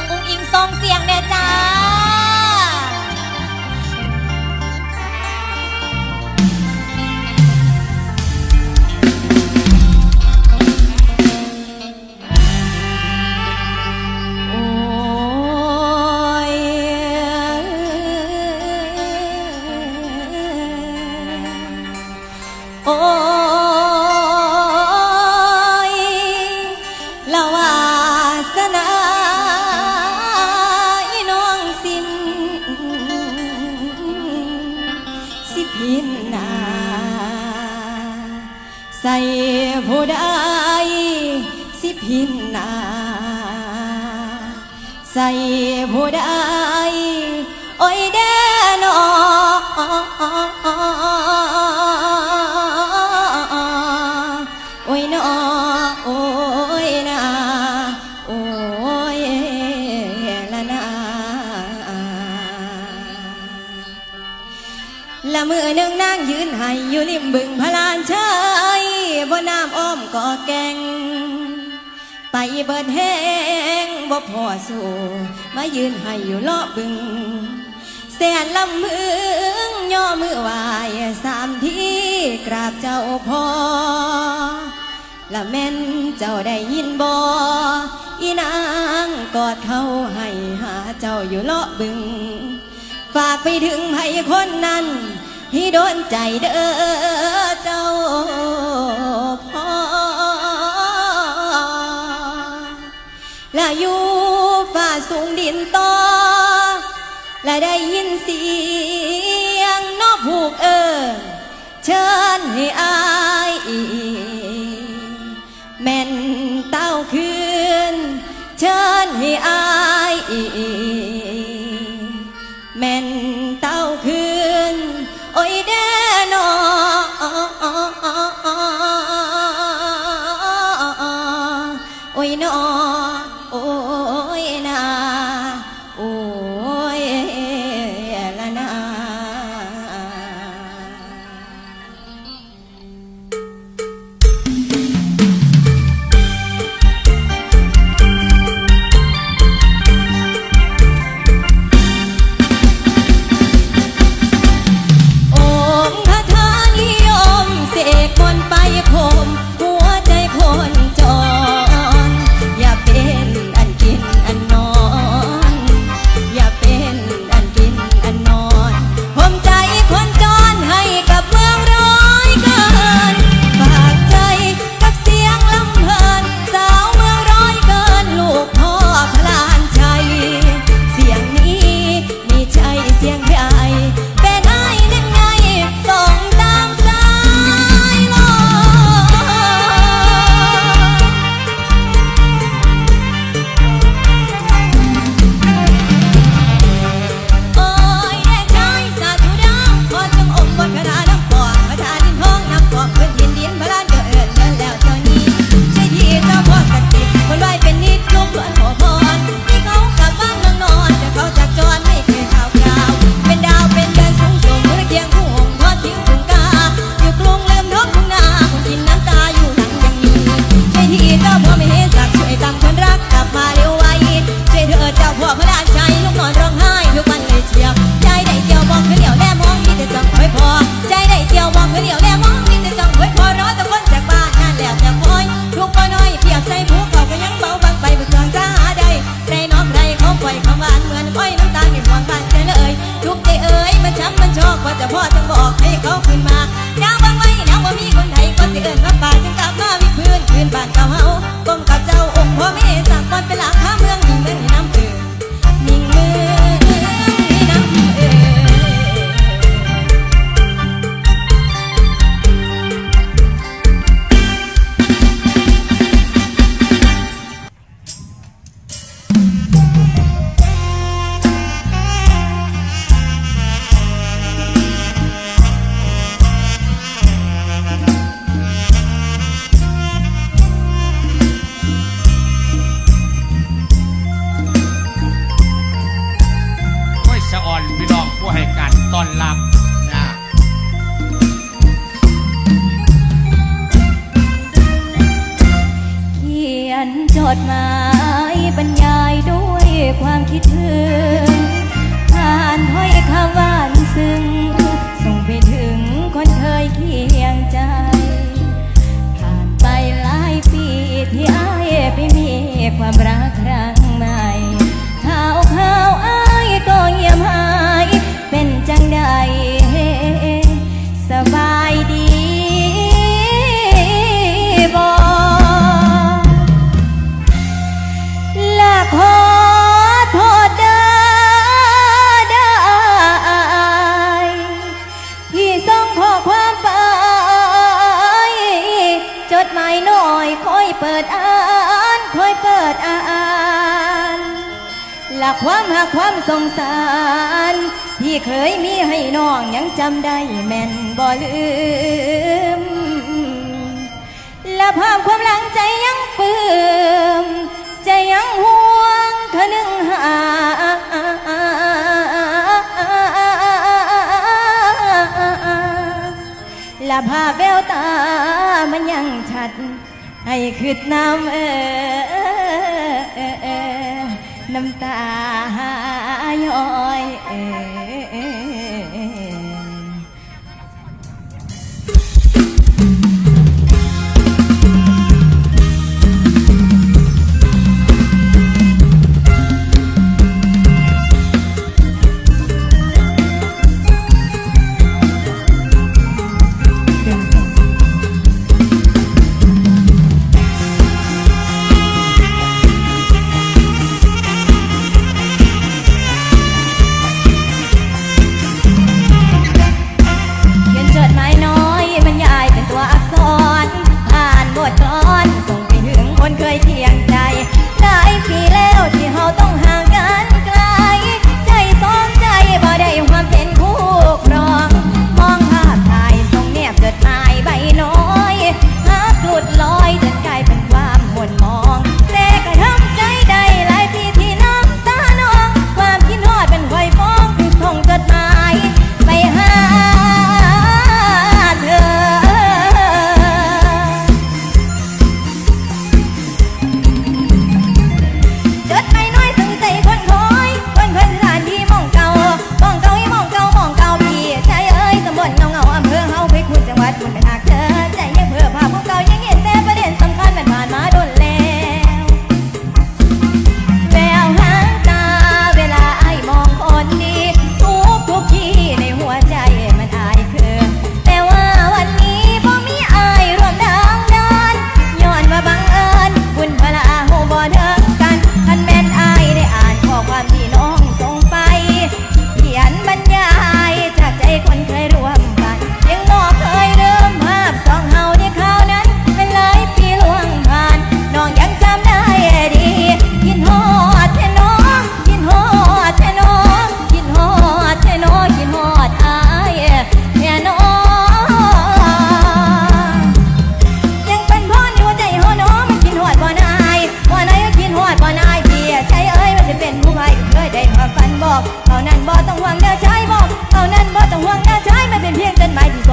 องอุ้งอิงทรงเสียงแน่จ้าินนา ใส่ผู้ใดโอ้ยเด้อนอโอ้ยนอโอ้ยนาโอ้ยละนาละมือหนึ่งนางยืนให้อยู่ริมบึงพลานเชยบนน้ำอ้อมก่อแกง เบิดแหงบ่พอสู้มายืนให้อยู่เลาะบึงแสนลำมืองย่อมือวายสามทีกราบเจ้าพอละแม่นเจ้าได้ยินบ่อีนางกอดเขาให้หาเจ้าอยู่เลาะบึง ฝากไปถึงให้คนนั้นที่โดนใจเด้อ และอยู่ฝ่าสูงดินต่อ และได้ยินเสียงนกผูกเอิญเชิญให้อายอีแม่นเต้าคืน เชิญให้อายอีแม่นเต้าคืน โอ้ยแด่นอโอ้ยนอากความหากความสงสาร ที่เคยมีให้น้องยังจำได้แม่นบ่ลืม และภาพความหลังใจยังปื้ม ใจยังห่วงคนึงหาและภาพแววตามันยังชัด ให้คืดน้ำเออ น้ำตาย้อยเอย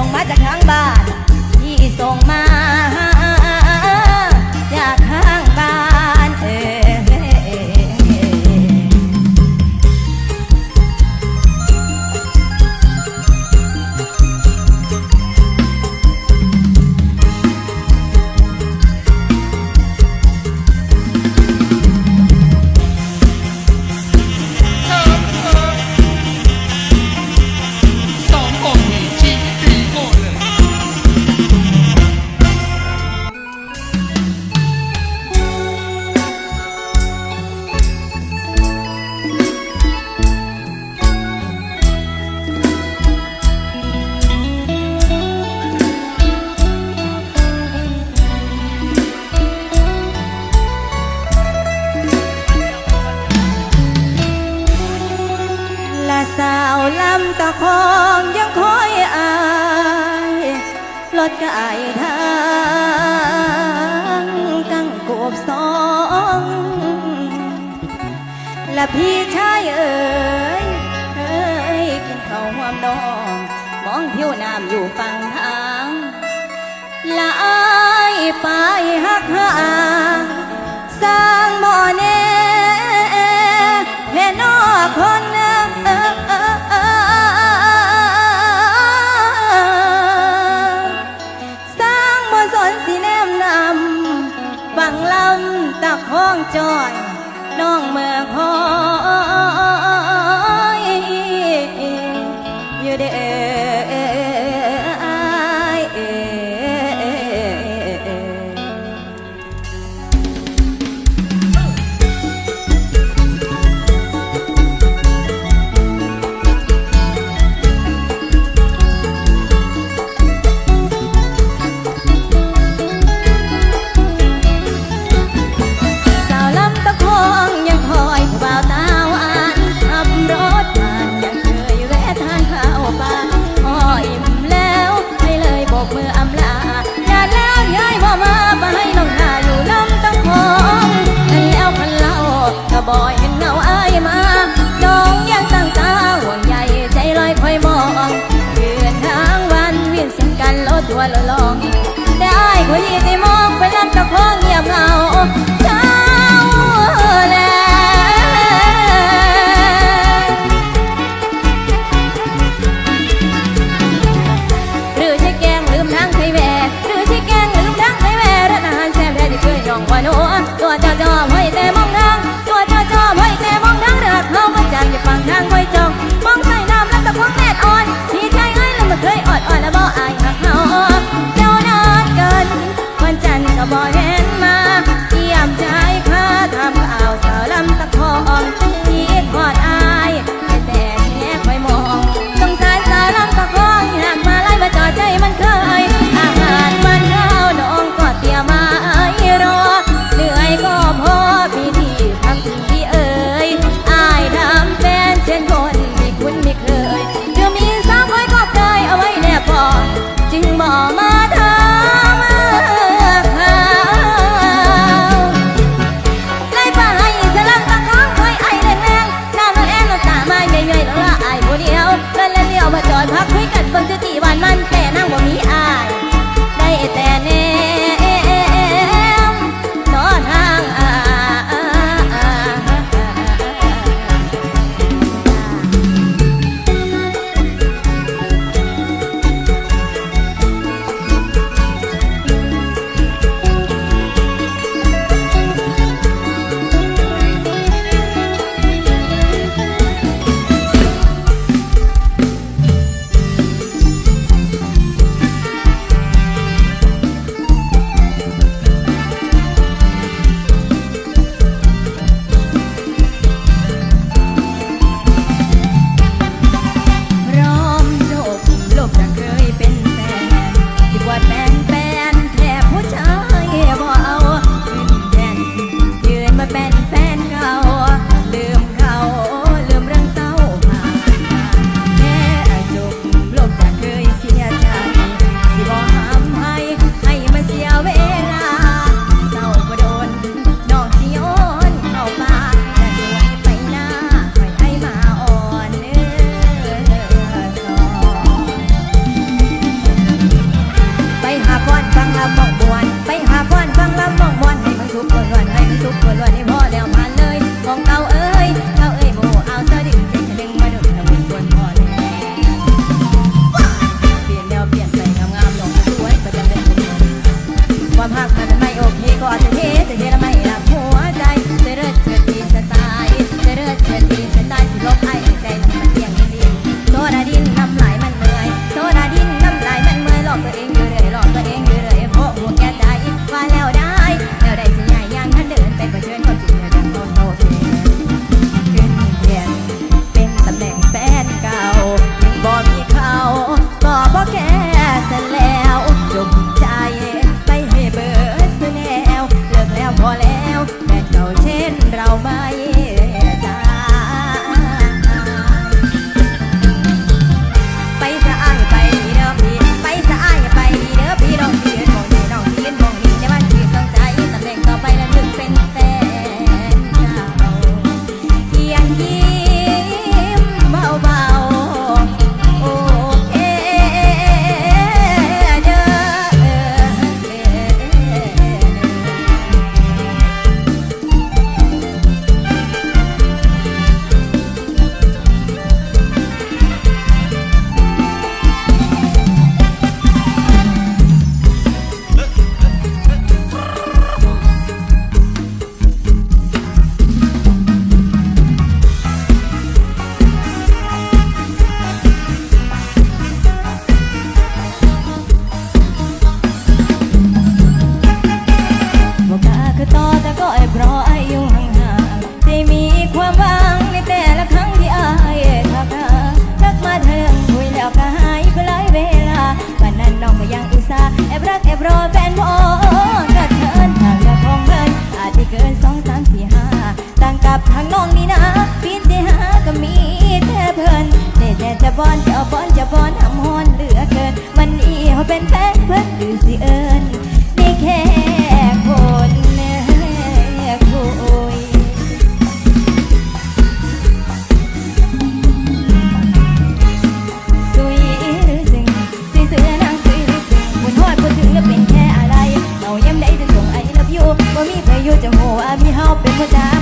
ส่งมาจากทางบ้าน ที่ส่งมา บอนจะบอนจะบอนทำฮอนเหลือเกิน มันอีเขาเป็นแฟนเพื่อนหรือสิเอิญนี่แค่คนคุยสุยหรือสิงสุยเสือนางสุยหรือสิงบดถึงแล้วเป็นแค่อะไรเราย้ำได้จะสงไอ้ลับอยว่ามีประโยชน์จะโง่อาพี่เฮาเป็นคนตา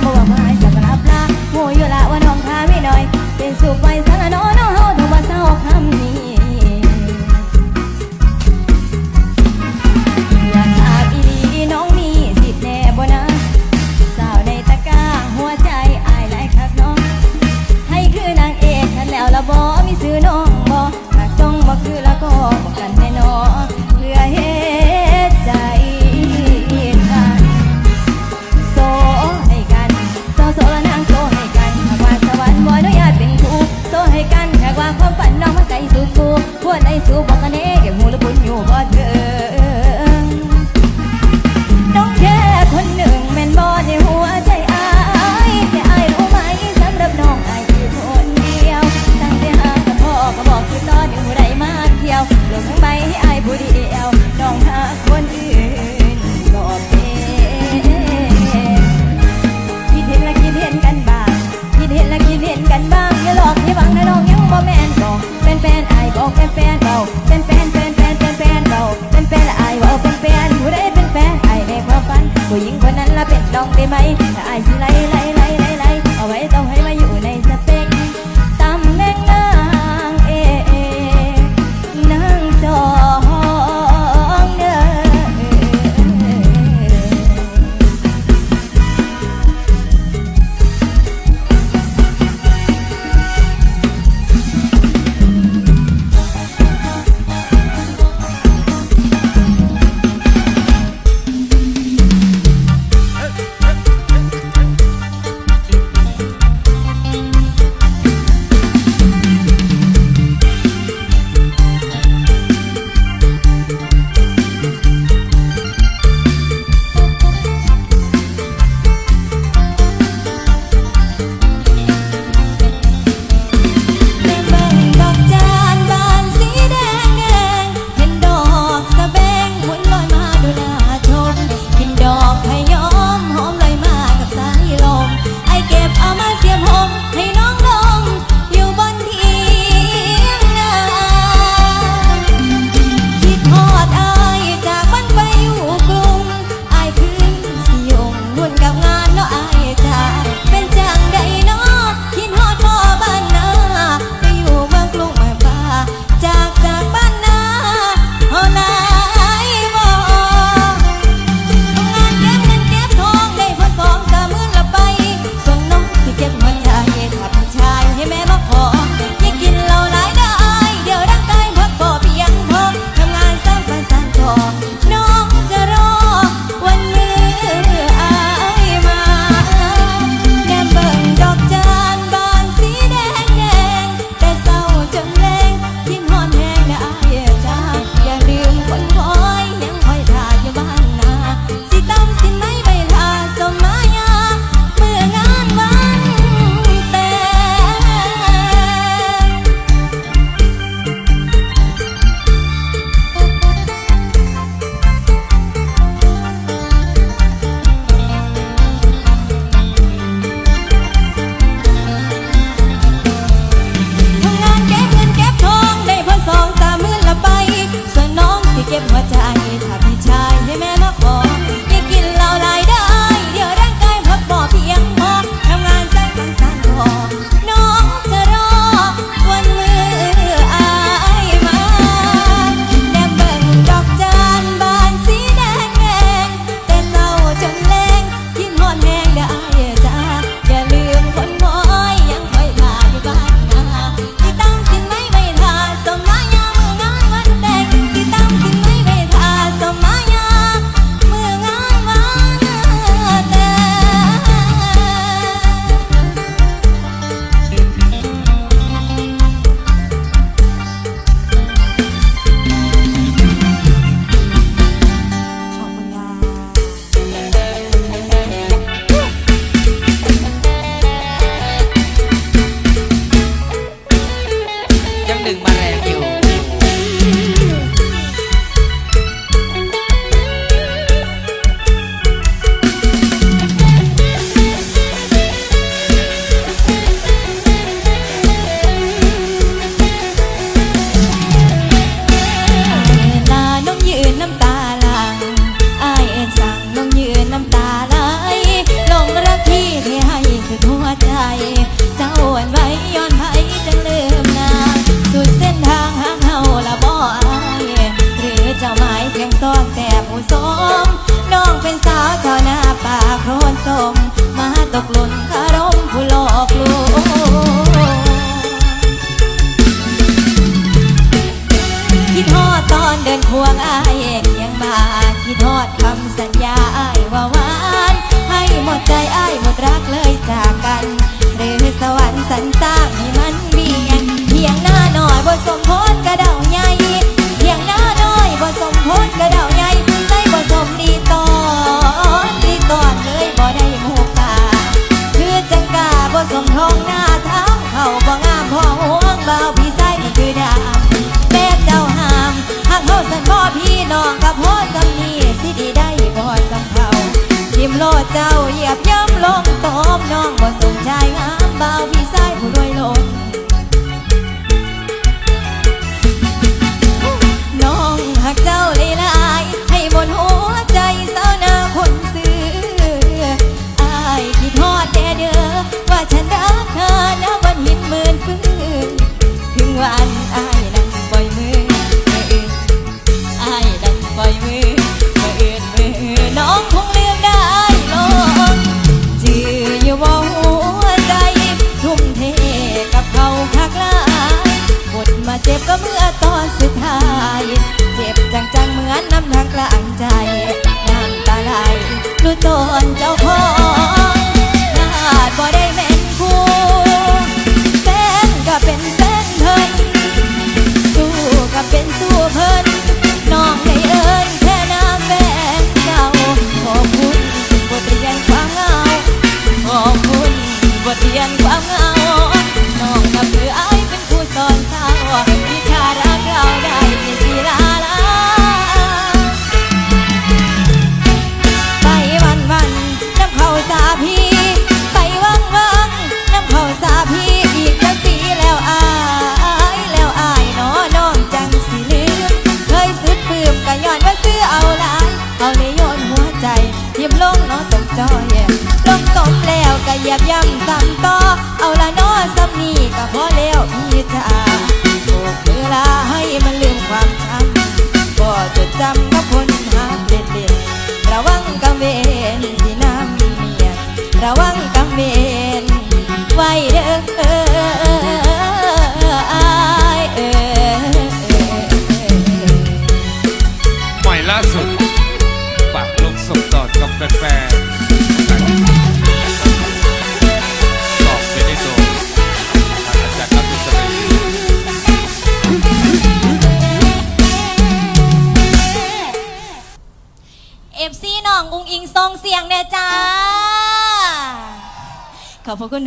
เจ้าเหยียบย่ำลงตอบน้องบ่สนใจงามเบา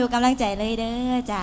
ดูกำลังใจเลยเด้อจ้า